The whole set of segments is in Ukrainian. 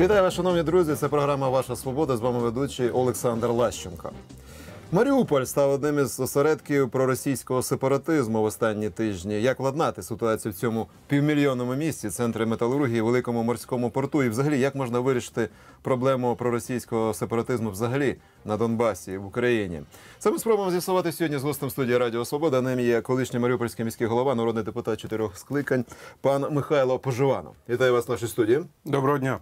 Вітаю шановні друзі. Це програма Ваша Свобода. З вами ведучий Олександр Лащенко. Маріуполь став одним із осередків проросійського сепаратизму в останні тижні. Як владнати ситуацію в цьому півмільйонному місті, центрі металургії, великому морському порту? І взагалі, як можна вирішити проблему проросійського сепаратизму взагалі на Донбасі в Україні? Це ми спробуємо з'ясувати сьогодні з гостем студії Радіо Свобода. Ним є колишній маріупольський міський голова, народний депутат чотирьох скликань, пан Михайло Поживанов. Вітаю вас в нашій студії. Доброго дня.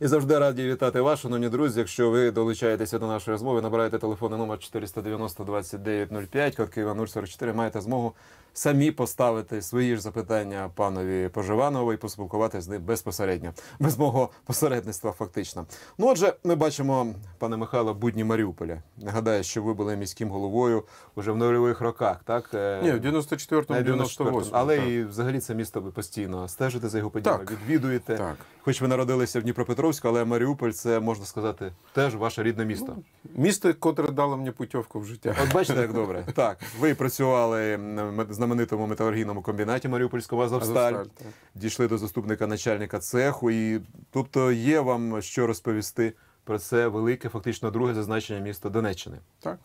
І завжди раді вітати вас, шановні друзі. Якщо ви долучаєтеся до нашої розмови, набираєте телефонний номер 490 2905, код Києва 044, маєте змогу самі поставити свої ж запитання панові Поживанову і поспілкуватися з ним безпосередньо, без мого посередництва, фактично. Ну, отже, ми бачимо, пане Михайло, будні Маріуполя. Нагадаю, що ви були міським головою вже в нульових роках, так? Е, Ні, в 94-му, навіть в 94-му. 98-му. Але так. і взагалі це місто ви постійно стежите за його подіями, відвідуєте. Так. Хоч ви народилися в Дніпропетровську, але Маріуполь це можна сказати теж ваше рідне місто. Місто, котре дало мені путівку в життя. От бачите, як добре. Так, ви працювали на знаменитому металургійному комбінаті Маріупольського Азовсталь, Азовсталь, дійшли до заступника начальника цеху. І тобто є вам що розповісти про це велике, фактично друге зазначення міста Донеччини. Так.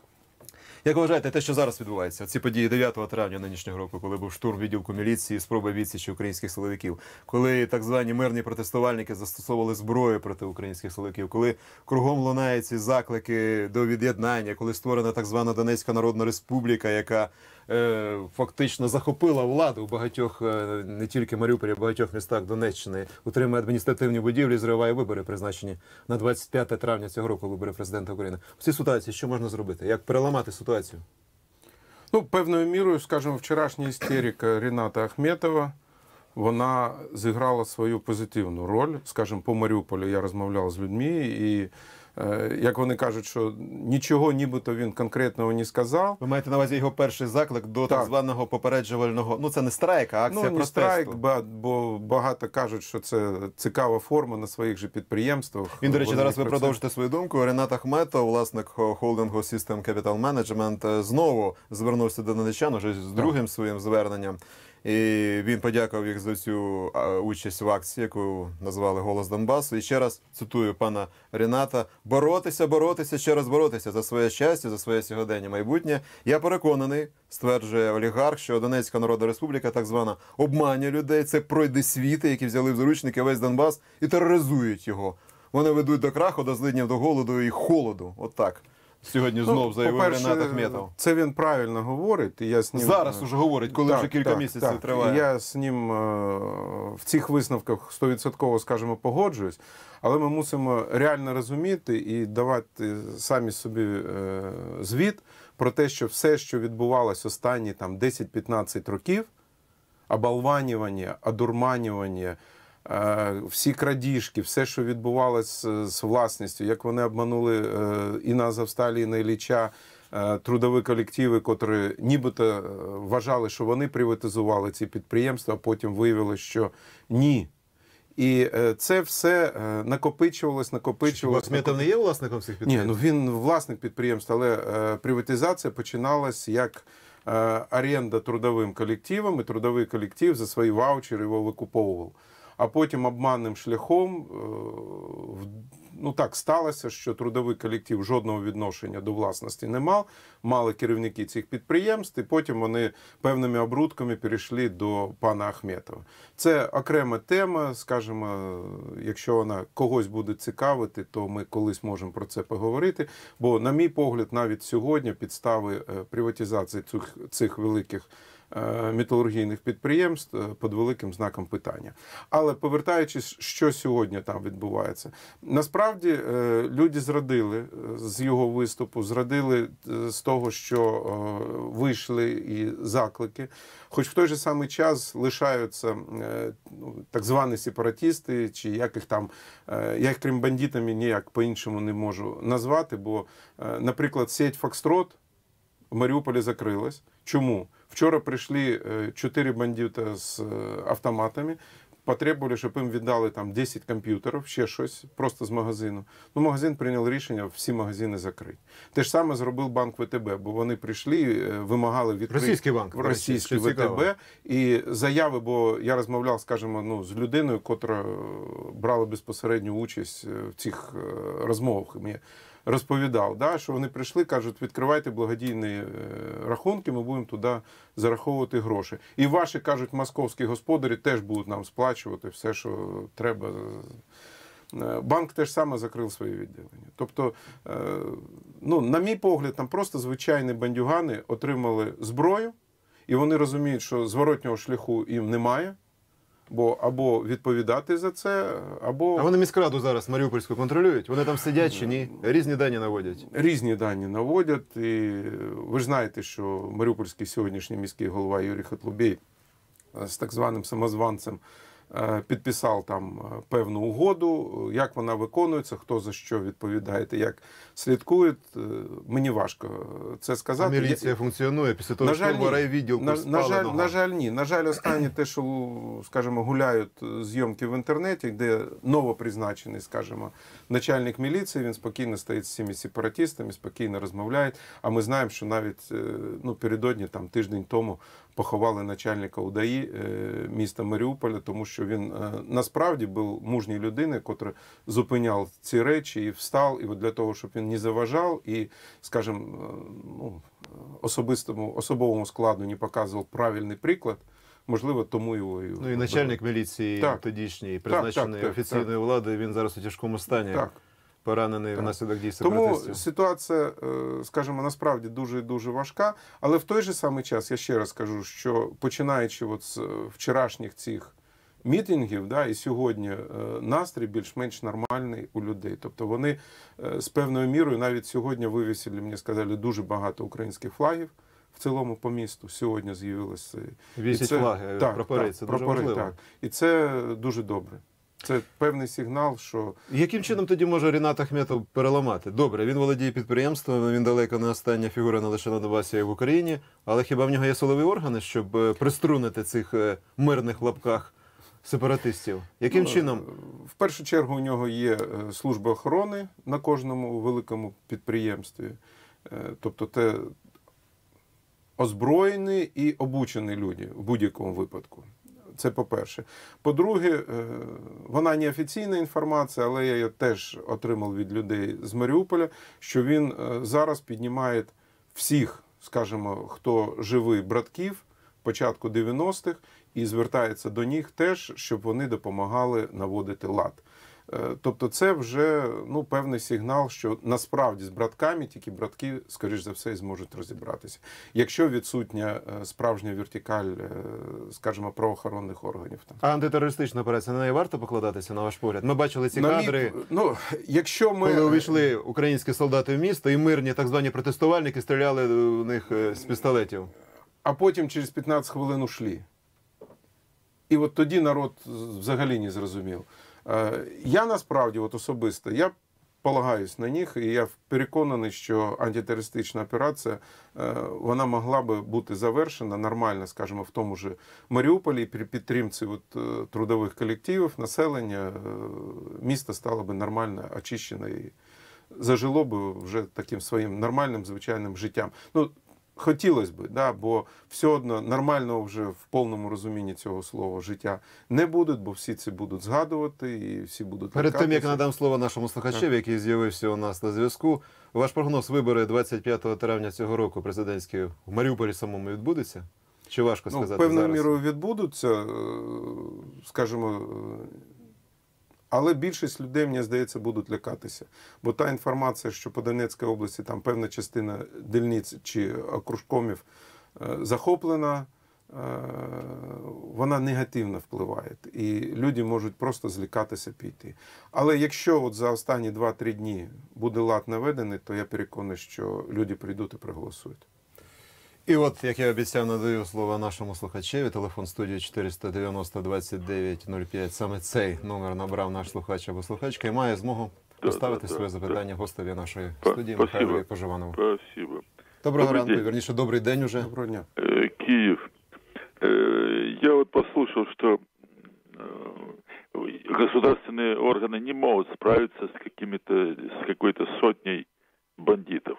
Як вважаєте, те, що зараз відбувається, ці події 9 травня нинішнього року, коли був штурм відділку міліції, спроба відсічі українських силовиків, коли так звані мирні протестувальники застосовували зброю проти українських силовиків, коли кругом лунають ці заклики до від'єднання, коли створена так звана Донецька Народна Республіка, яка фактично захопила владу в багатьох е, не тільки Маріуполі, а багатьох містах Донеччини, утримує адміністративні будівлі, зриває вибори, призначені на 25 травня цього року. Вибори президента України. В цій ситуації що можна зробити? Як переламати ситуацію? Ну, певною мірою, скажімо, вчорашня істерика Ріната Ахметова, вона зіграла свою позитивну роль. Скажімо, по Маріуполю я розмовляв з людьми, і е, як вони кажуть, що нічого нібито він конкретного не сказав. Ви маєте на увазі його перший заклик до так, Так. званого попереджувального. Ну це не страйк, а акція ну, не протесту. страйк, бо багато кажуть, що це цікава форма на своїх же підприємствах. Він, до речі, зараз ви про продовжите свою думку. Ренат Ахметов, власник холдингу System Capital Management, е, знову звернувся до донечан уже з другим своїм зверненням. І він подякував їх за цю участь в акції, яку назвали Голос Донбасу. І ще раз цитую пана Рената: боротися, боротися, ще раз боротися за своє щастя, за своє сьогодення майбутнє. Я переконаний, стверджує олігарх, що Донецька Народна Республіка, так звана, обманює людей. Це пройди світи, які взяли в заручники весь Донбас і тероризують його. Вони ведуть до краху, до злиднів, до голоду і холоду. От так. Сьогодні знов заявив Ну, по-перше, Ренат Ахметов. Це він правильно говорить. І я з ним Зараз уже говорить, коли Так, вже кілька так, місяців так. триває. Я з ним е, в цих висновках 100% скажімо, погоджуюсь, але ми мусимо реально розуміти і давати самі собі е, звіт про те, що все, що відбувалось останні там 10-15 років, оболванювання, одурманювання, всі крадіжки, все, що відбувалося з, з власністю, як вони обманули е, і на Азовсталі, і на Ілліча, е, трудові колективи, котрі нібито е, вважали, що вони приватизували ці підприємства, а потім виявилося, що ні. І е, це все е, накопичувалось, накопичувалось. Ахметов не є власником цих Ні, ну він власник підприємства, але е, приватизація починалась як е, оренда трудовим колективом, і трудовий колектив за свої ваучери його викуповував. А потім обманним шляхом е, ну так сталося, що трудовий колектив жодного відношення до власності не мав. Мали керівники цих підприємств, і потім вони певними обрудками перейшли до пана Ахметова. Це окрема тема. Скажімо, якщо вона когось буде цікавити, то ми колись можемо про це поговорити. Бо, на мій погляд, навіть сьогодні підстави е, приватизації цих, цих великих металургійних підприємств е, під великим знаком питання. Але повертаючись, що сьогодні там відбувається, насправді е, люди зрадили е, з його виступу, зрадили е, з того, що е, вийшли і заклики. Хоч в той же самий час лишаються е, ну, так звані сепаратісти, чи як їх там, е, я їх крім бандитами ніяк по-іншому не можу назвати, бо, е, наприклад, сеть Фокстрот в Маріуполі закрилась. Чому? Вчора прийшли е, чотири бандита з е, автоматами, потребували, щоб їм віддали там 10 комп'ютерів, ще щось, просто з магазину. Ну, магазин прийняв рішення всі магазини закрити. Те ж саме зробив банк ВТБ, бо вони прийшли, е, вимагали відкрити Російський банк, російський цікаво. ВТБ. І заяви, бо я розмовляв, скажімо, ну, з людиною, котра брала безпосередню участь в цих розмовах. Розповідав, да, що вони прийшли, кажуть, відкривайте благодійні е, рахунки, ми будемо туди зараховувати гроші. І ваші, кажуть, московські господарі теж будуть нам сплачувати все, що треба. Е, Банк теж саме закрив свої відділення. Тобто, е, ну, на мій погляд, там просто звичайні бандюгани отримали зброю, і вони розуміють, що зворотнього шляху їм немає, бо або відповідати за це, або А вони міськраду зараз Маріупольську контролюють? Вони там сидять чи ні? Різні дані наводять. різні дані наводять. І ви ж знаєте, що Маріупольський сьогоднішній міський голова Юрій Хатлубей е, з так званим самозванцем е, підписав там е, певну угоду. Як вона виконується, хто за що відповідає, як слідкують. е, Мені важко це А сказати. міліція функціонує після того, На жаль, що ні. на, на жаль, нога. на жаль, ні. На жаль, останнє те, що, скажімо, гуляють зйомки в інтернеті, де новопризначений, скажімо, начальник міліції, він спокійно стоїть з цими сепаратистами, спокійно розмовляє. А ми знаємо, що навіть е, ну, передодні, там, тиждень тому, поховали начальника УДАІ е, міста Маріуполя, тому що він е, насправді був мужній людиною, котра зупиняв ці речі і встав, і для того, щоб він не заважав і, скажімо, е, ну, особистому особовому складу не показував правильний приклад, можливо, тому його і Ну і начальник міліції Так. тодішній, призначений так, так, офіційною владою, він зараз у тяжкому стані, так. Поранений внаслідок дій Тому сепаратистів. ситуація, е, скажімо, насправді дуже дуже важка. Але в той же самий час я ще раз кажу, що починаючи от з е, вчорашніх цих мітингів, да, і сьогодні е, настрій більш-менш нормальний у людей. Тобто вони з певною мірою навіть сьогодні вивісили, мені сказали, дуже багато українських флагів. В цілому по місту сьогодні з'явилося. і Вісять флаги, прапори, так, це дуже важливо. Так. І це дуже добре. Це певний сигнал, що Яким чином тоді може Рінат Ахметов переламати? Добре, він володіє підприємством, він далеко не остання фігура не лише на Донбасі, а й в Україні. Але хіба в нього є силові органи, щоб е, приструнити цих е, мирних лапках сепаратистів? Яким Ну, чином? В першу чергу у нього є е, служба охорони на кожному великому підприємстві. Тобто це озброєні і обучені люди в будь-якому випадку. Це по-перше. По-друге, е, вона не офіційна інформація, але я її теж отримав від людей з Маріуполя, що він е, зараз піднімає всіх, скажімо, хто живий братків початку 90-х і звертається до них теж, щоб вони допомагали наводити лад. Е, Тобто, це вже ну, певний сигнал, що насправді з братками тільки братки, скоріш за все, зможуть розібратися. Якщо відсутня е, справжня вертикаль, е, скажімо, правоохоронних органів там. А антитерористична операція на неї варто покладатися, на ваш погляд? Ми бачили ці На кадри, ну, якщо ми коли увійшли українські солдати в місто, і мирні так звані протестувальники стріляли в них з пістолетів. а потім через 15 хвилин ушли. І от тоді народ взагалі не зрозумів. Е, Я насправді, от особисто, я полагаюсь на них, і я переконаний, що антитерористична операція е, вона могла би бути завершена нормально, скажімо, в тому ж Маріуполі при підтримці от, е, трудових колективів, населення, місто стало би нормально очищено і зажило би вже таким своїм нормальним звичайним життям. Ну, хотілося б, да, бо все одно нормального вже в повному розумінні цього слова життя не буде, бо всі це будуть згадувати і всі будуть Перед тим як надам слово нашому слухачеві, який з'явився у нас на зв'язку, ваш прогноз вибори 25 травня цього року президентські в Маріуполі самому відбудеться? Чи важко ну, сказати певною мірою відбудуться, е, скажімо, але більшість людей, мені здається, будуть лякатися. Бо та інформація, що по Донецькій області там певна частина дільниць чи окружкомів е, захоплена, е, вона негативно впливає. І люди можуть просто злякатися піти. Але якщо от за останні 2-3 дні буде лад наведений, то я переконаний, що люди прийдуть і проголосують. І от, як я обіцяв, надаю слово нашому слухачеві. Телефон студії 490 29 05. Саме цей номер набрав наш слухач або слухачка і має змогу Да, поставити да, да, своє да. запитання гостеві нашої Па- студії спасибо. Михайлові Поживанову. Спасибо. Доброго Добрий ранку, день. вірніше, добрий день уже. Доброго дня. Э, Киев. Э, Я вот послушал, что э, государственные органы не могут справиться с какими-то, с какой-то сотней бандитов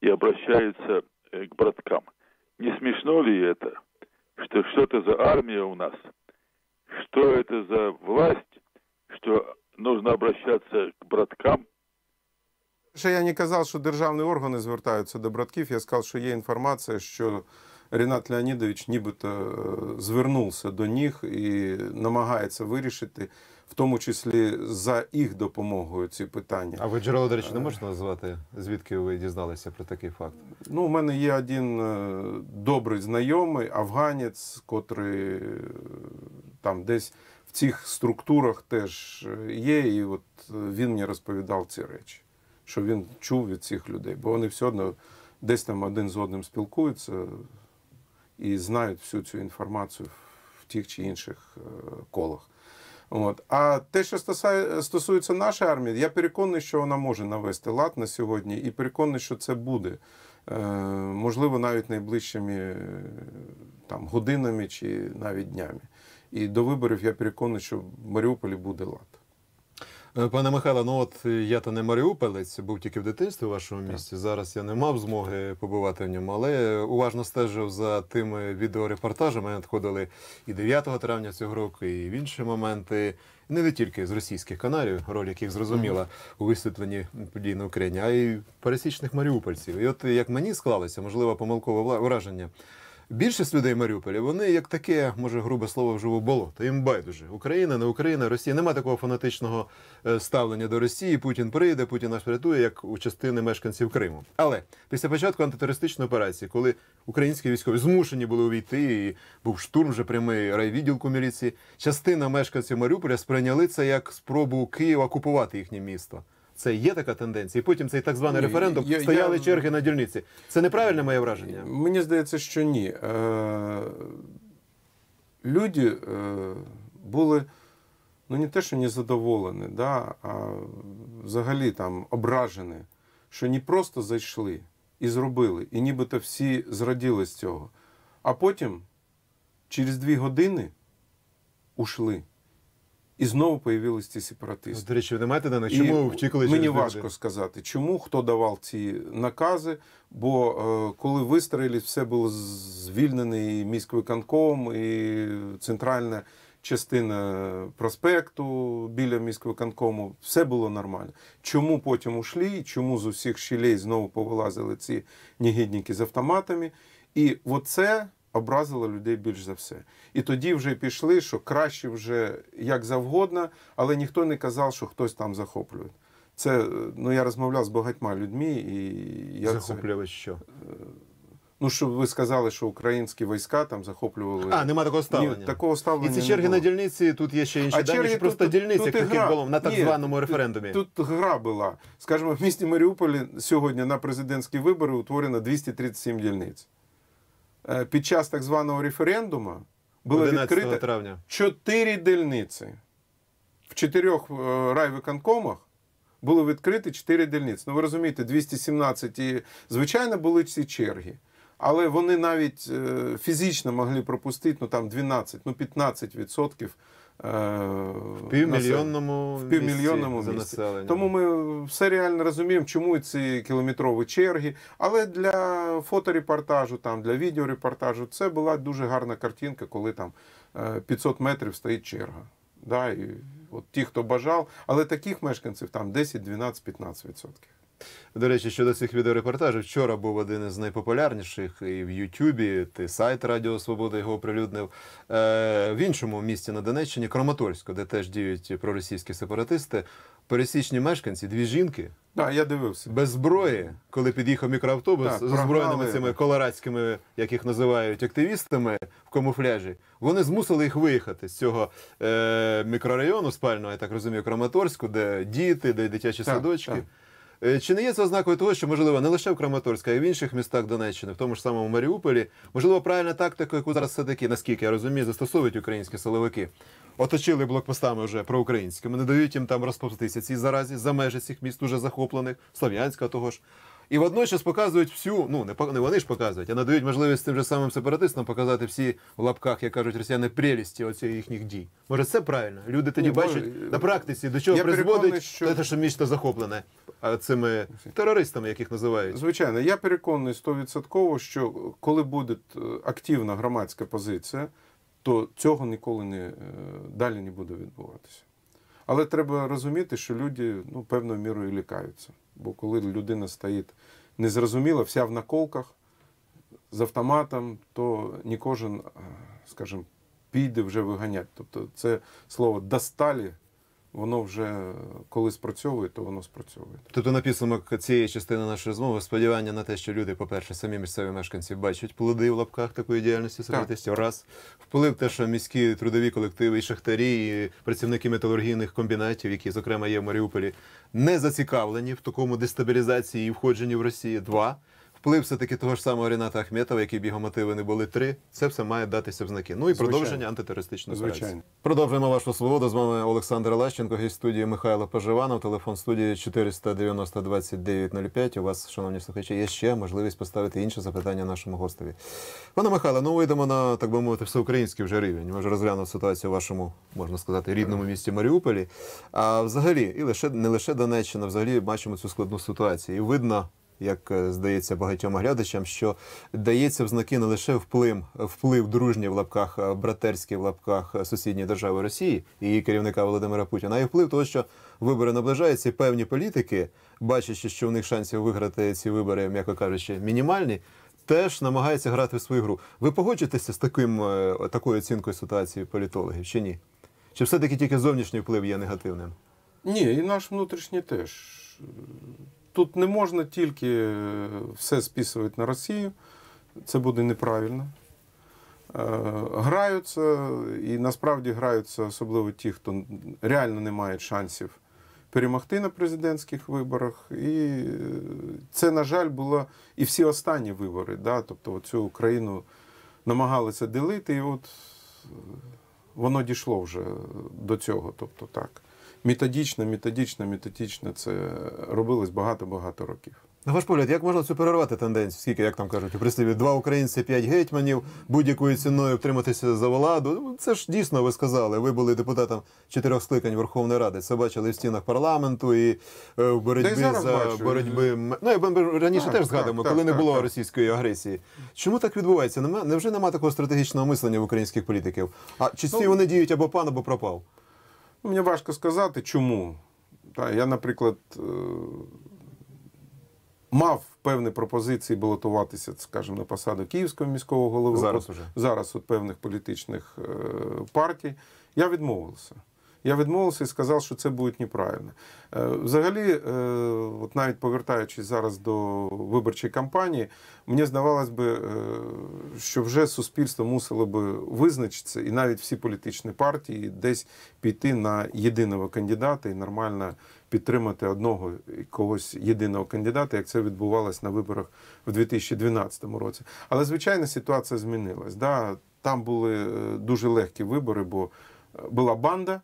и обращаются э, к браткам. Не смешно ли это? Что, что это за армия у нас? Что это за власть? Что нужно обращаться к браткам? Ще я не казав, що державні органи звертаються до братків. Я сказав, що є інформація, що Ренат Леонідович нібито е, звернувся до них і намагається вирішити, в тому числі за їх допомогою ці питання. А ви джерело, до речі, не можете назвати, звідки ви дізналися про такий факт? Ну, у мене є один е, добрий знайомий, афганець, котрий е, там десь в цих структурах теж е, є, і от е, він мені розповідав ці речі, що він чув від цих людей, бо вони все одно десь там один з одним спілкуються і знають всю цю інформацію в тих чи інших е, колах. От. А те, що стосує- стосується нашої армії, я переконаний, що вона може навести лад на сьогодні, і переконаний, що це буде. Е, можливо, навіть найближчими е, там, годинами чи навіть днями. І до виборів я переконаний, що в Маріуполі буде лад. Е, Пане Михайло, ну от е, я то не маріуполець, був тільки в дитинстві у вашому місті. Зараз я не мав змоги побувати в ньому, але уважно стежив за тими відеорепортажами. Надходили і 9 травня цього року, і в інші моменти. І Не тільки з російських каналів, роль яких зрозуміла у висвітленні подій на Україні, а й пересічних маріупольців. І от як мені склалося, можливо, помилкове враження. Більшість людей Маріуполя, вони як таке, може, грубе слово вживу болото. Їм байдуже. Україна, не Україна, Росія. Нема такого фанатичного е, ставлення до Росії. Путін прийде, Путін нас врятує, як у частини мешканців Криму. Але після початку антитерористичної операції, коли українські військові змушені були увійти, і був штурм вже прямий райвідділку міліції, частина мешканців Маріуполя сприйняли це як спробу Києва окупувати їхнє місто. Це є така тенденція. І потім цей так званий Ні, референдум я- стояли я- черги на дільниці. Це неправильне моє враження. Мені здається, що ні. Е, Люди е, були ну не те, що незадоволені, да, а взагалі там ображені, що не просто зайшли і зробили, і нібито всі зраділи з цього. А потім, через дві години, ушли. І знову появились ці сепаратисти. До речі, ви не маєте даних, чому втікли Мені важко години? сказати, чому хто давав ці накази. Бо е, коли вистрілили, все було звільнений і міськвиконком, і центральна частина проспекту біля міськвиконкому. Все було нормально. Чому потім ушли? Чому з усіх щілей знову повилазили ці негідники з автоматами? І оце образило людей більш за все. І тоді вже пішли, що краще вже як завгодно, але ніхто не казав, що хтось там захоплює. Це е, ну я розмовляв з багатьма людьми, і я це, що? ну що ви сказали, що українські війська там захоплювали. А, нема такого ставлення. Ні, такого І ставлення ці не черги на дільниці, тут є ще інші А дані, черги що просто тут- дільниці, тут як і гра. було на так Ні, званому тут- референдумі. Тут гра була. Скажімо, в місті Маріуполі сьогодні на президентські вибори утворено 237 дільниць. Е, Під час так званого референдуму було 11 відкрито травня. чотири дільниці. В чотирьох е, райвиконкомах було відкрито чотири дільниці. Ну ви розумієте, 217 і звичайно були ці черги. Але вони навіть е, фізично могли пропустити ну там 12, ну 15 відсотків. е, В півмільйонному, в півмільйонному місці за населення. Тому ми все реально розуміємо, чому ці кілометрові черги. Але для фоторепортажу, там, для відеорепортажу, це була дуже гарна картинка, коли там е, 500 метрів стоїть черга. Да, і от ті, хто бажав, але таких мешканців там 10, 12, 15 відсотків. До речі, щодо цих відеорепортажів, вчора був один із найпопулярніших і в Ютубі, ти сайт Радіо Свобода його оприлюднив. Е, в іншому місті на Донеччині, Краматорську, де теж діють проросійські сепаратисти, пересічні мешканці, дві жінки Так, я дивився. без зброї, коли під'їхав мікроавтобус Так, з озброєними цими колорадськими, як їх називають, активістами в камуфляжі, вони змусили їх виїхати з цього е, мікрорайону спального, я так розумію, Краматорську, де діти, де дитячі Так, садочки. так. Е, Чи не є це ознакою того, що можливо не лише в Краматорську, а й в інших містах Донеччини, в тому ж самому Маріуполі, можливо, правильна тактика, яку зараз все таки, наскільки я розумію, застосовують українські силовики. Оточили блокпостами вже проукраїнськими, не дають їм там розповстися цій заразі за межі цих міст уже захоплених, Слов'янська того ж. І водночас показують всю, ну не не вони ж показують, а надають можливість тим же самим сепаратистам показати всі в лапках, як кажуть росіяни, прелісті оцих їхніх дій. Може, це правильно? Люди тоді Ні, бачать може, на практиці, до чого я призводить що- те, що місто захоплене цими терористами, яких називають. Звичайно, я переконаний стовідсотково, що коли буде е, активна громадська позиція, то цього ніколи не е, далі не буде відбуватися. Але треба розуміти, що люди ну, певною мірою лікаються. Бо коли людина стоїть незрозуміла, вся в наколках з автоматом, то не кожен, е, скажімо, піде вже виганять. Тобто це слово досталі, воно вже коли спрацьовує, то воно спрацьовує. Тобто на підсумок цієї частини нашої розмови сподівання на те, що люди, по-перше, самі місцеві мешканці бачать плоди в лапках такої діяльності сепаратистів. Раз вплив те, що міські трудові колективи, і шахтарі, і працівники металургійних комбінатів, які, зокрема, є в Маріуполі, не зацікавлені в такому дестабілізації і входженні в Росію. Два. Вплив все-таки того ж самого Ріната Ахметова, який б його мотиви не були три, це все має датися в знаки. Ну і Звичайно. продовження антитерористичної операції. Звичайно. Продовжуємо вашу свободу. З вами Олександр Лещенко, гість студії Михайло Поживанов, телефон студії 490 2905. У вас, шановні слухачі, є ще можливість поставити інше запитання нашому гостеві. Пане Михайло, ну вийдемо на, так би мовити, всеукраїнський вже рівень. Ми вже ситуацію в вашому, можна сказати, рідному місті Маріуполі. А взагалі, і лише не лише Донеччина, взагалі бачимо цю складну ситуацію. І видно. Як е, здається багатьом глядачам, що дається в знаки не лише вплив, вплив дружній в лапках, е, братерський в лапках е, сусідньої держави Росії і її керівника Володимира Путіна, а й вплив того, що вибори наближаються, і певні політики, бачачи, що в них шансів виграти ці вибори, м'яко кажучи, мінімальні, теж намагаються грати в свою гру. Ви погоджуєтеся з таким такою оцінкою ситуації політологів чи ні? Чи все-таки тільки зовнішній вплив є негативним? Ні, і наш внутрішній теж. Тут не можна тільки е, все списувати на Росію, це буде неправильно. Е, Граються, і насправді граються особливо ті, хто реально не має шансів перемогти на президентських виборах. І е, це, на жаль, було і всі останні вибори. Да? Тобто цю Україну намагалися ділити, і от воно дійшло вже до цього. Тобто так. Методично, методично, методично це робилось багато-багато років. На ваш погляд, як можна цю перервати тенденцію? Скільки, як там кажуть, у присліві два українці, п'ять гетьманів, будь-якою ціною втриматися за владу. Ну, Це ж дійсно ви сказали. Ви були депутатом чотирьох скликань Верховної Ради. Це бачили в стінах парламенту і е, в боротьбі за бачу. боротьби. Ну, я раніше Так, теж так, згадуємо, так, коли не було так. російської агресії. Чому так відбувається? Нема невже немає такого стратегічного мислення в українських політиків? А чи всі Ну, вони діють або пан, або пропав? Ну, Мені важко сказати, чому. Я, наприклад, е, мав певні пропозиції балотуватися, скажімо, на посаду Київського міського голови. Зараз От- уже. зараз от певних політичних е, партій. Я відмовився. Я відмовився і сказав, що це буде неправильно. Е, Взагалі, е, от навіть повертаючись зараз до виборчої кампанії, мені здавалось би, е, що вже суспільство мусило би визначитися, і навіть всі політичні партії десь піти на єдиного кандидата і нормально підтримати одного когось єдиного кандидата, як це відбувалось на виборах в 2012 році. Але звичайно ситуація змінилась. Да? Там були дуже легкі вибори, бо була банда,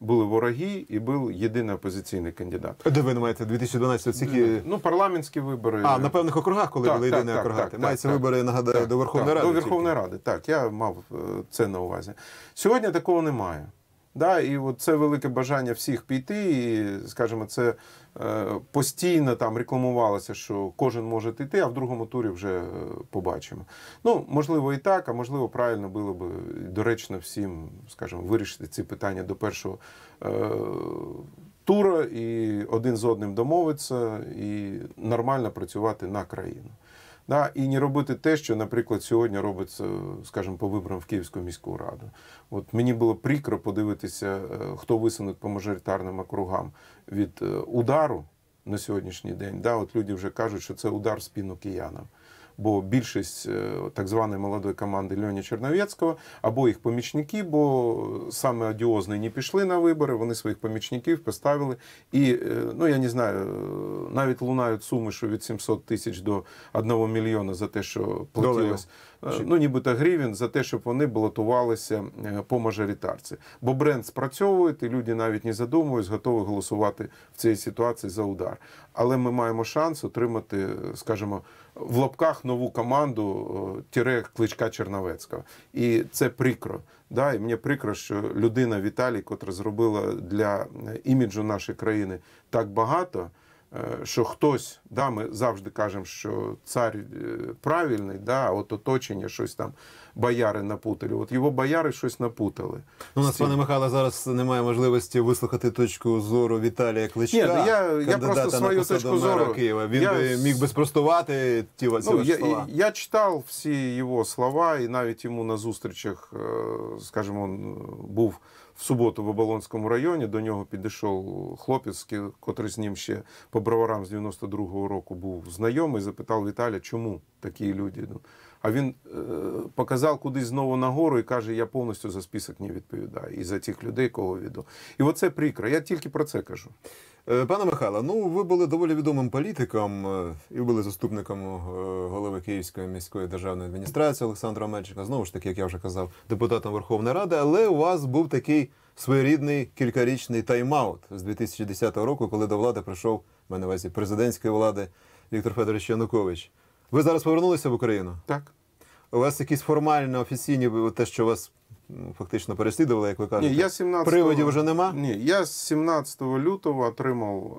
були вороги і був єдиний опозиційний кандидат. Де ви маєте 2012 скільки? Ну, парламентські вибори. А, на певних округах, коли Так, були єдині так, округи. так, Мається вибори, нагадаю, Так, до Верховної так, Ради. До тільки. Верховної Ради, так. Я мав е, це на увазі. Сьогодні такого немає. Да, і от це велике бажання всіх піти, і, скажімо, це е, постійно там рекламувалося, що кожен може йти, а в другому турі вже е, побачимо. Ну, можливо, і так, а можливо, правильно було б доречно всім, скажімо, вирішити ці питання до першого е, тура і один з одним домовитися, і нормально працювати на країну. Да, і не робити те, що, наприклад, сьогодні робиться, скажімо, по виборам в Київську міську раду. От мені було прикро подивитися, е, хто висунуть по мажоритарним округам від е, удару на сьогоднішній день. Да, от люди вже кажуть, що це удар в спину киянам. Бо більшість е, так званої молодої команди Льоні Черновецького, або їх помічники, бо саме одіозні не пішли на вибори, вони своїх помічників поставили. І, е, ну я не знаю, е, навіть лунають суми, що від 700 тисяч до 1 мільйона за те, що платилось. Ну, нібито гривень за те, щоб вони балотувалися по мажоритарці. Бо бренд спрацьовує, і люди навіть не задумують, готові голосувати в цій ситуації за удар. Але ми маємо шанс отримати, скажімо, в лапках нову команду е, тіре кличка Черновецького. І це прикро. Да? І мені прикро, що людина Віталій, котра зробила для е, іміджу нашої країни так багато. Е, Що хтось, да, ми завжди кажемо, що цар е, правильний, да, а от оточення щось там бояри напутали. От його бояри щось напутали. Ну, у нас, пане Михайло, зараз немає можливості вислухати точку зору Віталія Кличка. Ні, ну, я- я просто свою точку зору. Києва. Він Я би міг би спростувати ті, Ну, ваші я, слова. я читав всі його слова, і навіть йому на зустрічах, е, скажімо, був в суботу в Оболонському районі. До нього підійшов хлопець, котрий з ним ще по броварам з 92-го року був знайомий, запитав Віталя, чому такі люди. Ну, А він е, показав кудись знову нагору і каже: я повністю за список не відповідаю і за тих людей, кого веду. І оце прикро. Я тільки про це кажу. Е, Пане Михайло, ну ви були доволі відомим політиком е, і були заступником е, голови Київської міської державної адміністрації Олександра Мельчика. Знову ж таки, як я вже казав, депутатом Верховної Ради, але у вас був такий своєрідний кількарічний тайм-аут з 2010 року, коли до влади прийшов мене увазі президентської влади Віктор Федорович Янукович. Ви зараз повернулися в Україну? Так. У вас якісь формально офіційні те, що вас ну, фактично переслідували, як ви кажете? Ні, я 17 Приводів вже нема? Ні, я 17 лютого отримав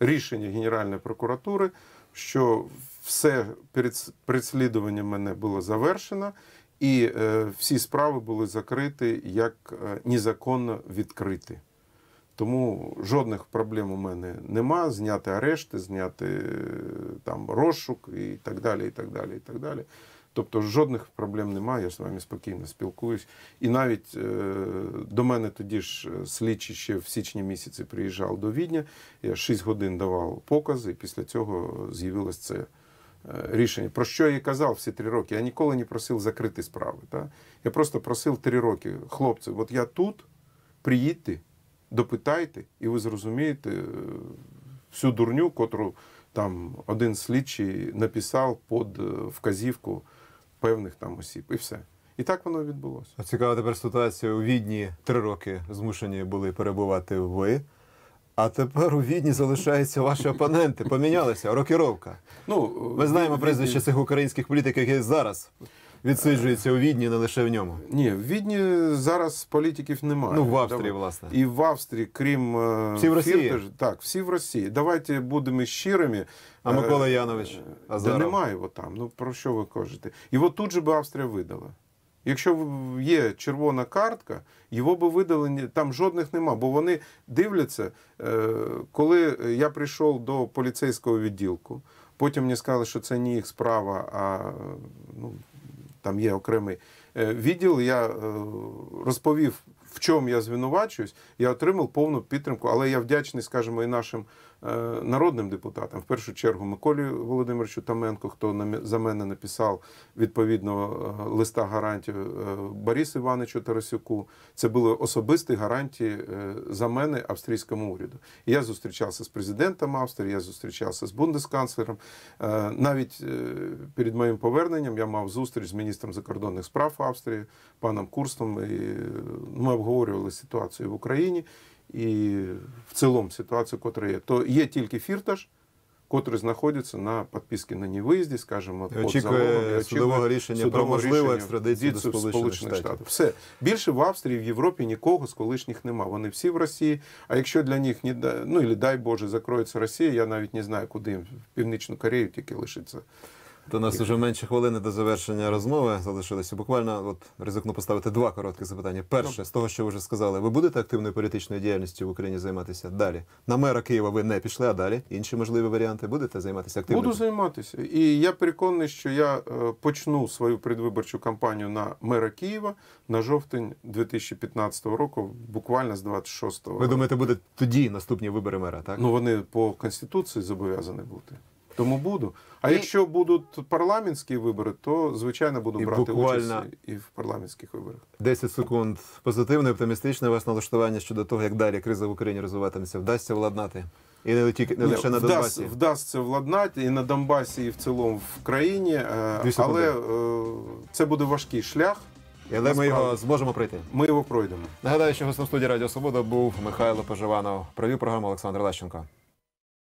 е, рішення Генеральної прокуратури, що все переслідування мене було завершено, і е, всі справи були закриті як е, незаконно відкриті. Тому жодних проблем у мене нема. Зняти арешти, зняти е, там розшук і так далі. і так далі, і так далі. Тобто жодних проблем немає, я з вами спокійно спілкуюсь. І навіть е, до мене тоді ж е, слідчий ще в січні місяці приїжджав до Відня. Я 6 годин давав покази, і після цього з'явилось це е, рішення. Про що я казав всі три роки? Я ніколи не просив закрити справи. Та? Я просто просив три роки, хлопці, от я тут, приїдьте, допитайте, і ви зрозумієте е, всю дурню, котру там один слідчий написав під е, вказівку певних там осіб, і все. І так воно відбулося. А Цікава тепер ситуація. У Відні три роки змушені були перебувати ви. А тепер у Відні залишаються ваші опоненти. Помінялися рокіровка. Ну, Ми знаємо прізвище цих українських політиків, які зараз відсиджуються у Відні, не лише в ньому. Ні, в Відні зараз політиків немає. Ну, в Австрії, Давай. власне. І в Австрії, крім е, Всі в Росії? Фірташ- так, всі в Росії. Давайте будемо щирими. А Е, Микола Янович Да немає його там. Ну про що ви кажете? Його тут же би Австрія видала. Якщо є червона картка, його би видали там жодних нема, бо вони дивляться, е, коли я прийшов до поліцейського відділку, потім мені сказали, що це не їх справа, а ну, там є окремий е, відділ. Я е, розповів, в чому я звинувачуюсь, я отримав повну підтримку, але я вдячний, скажімо, і нашим народним депутатам, в першу чергу Миколі Володимировичу Таменко, хто за мене написав відповідно е, листа гарантію е, Борису Івановичу Тарасюку. Це були особисті гарантії е, за мене австрійському уряду. Я зустрічався з президентом Австрії, я зустрічався з бундесканцлером. Е, Навіть е, перед моїм поверненням я мав зустріч з міністром закордонних справ Австрії, паном Курстом. І е, ми обговорювали ситуацію в Україні і в цілому ситуацію, котра є. То є тільки фірташ, котрий знаходиться на підписці на невиїзді, скажімо, І під очікує залогом, судового рішення про можливу екстрадицію до Сполучених Штатів. Все. Більше в Австрії, в Європі нікого з колишніх нема. Вони всі в Росії. А якщо для них, не ну, і дай Боже, закроється Росія, я навіть не знаю, куди їм. В Північну Корею тільки лишиться. То нас вже менше хвилини до завершення розмови залишилося. Буквально от ризикну поставити два короткі запитання. Перше, з того, що ви вже сказали, ви будете активною політичною діяльністю в Україні займатися далі? На мера Києва ви не пішли, а далі інші можливі варіанти будете займатися активно? Буду займатися. І я переконаний, що я е, почну свою предвиборчу кампанію на мера Києва на жовтень 2015 року, буквально з 26-го. Ви думаєте, буде тоді наступні вибори мера, так? Ну, вони по Конституції зобов'язані бути. Тому буду. А І- якщо будуть парламентські вибори, то звичайно буду І брати буквально- участь і в парламентських виборах. 10 секунд. Позитивне, оптимістичне у вас налаштування щодо того, як далі криза в Україні розвиватиметься. Вдасться владнати. І не тільки не лише на Вдасть- Донбасі. Вдасться владнати і на Донбасі, і в цілому в країні. е. Але е, це буде важкий шлях. Але ми насправді. його зможемо пройти. Ми його пройдемо. Нагадаю, що гостем студії Радіо Свобода був Михайло Поживанов. Провів програму Олександр Лещенко.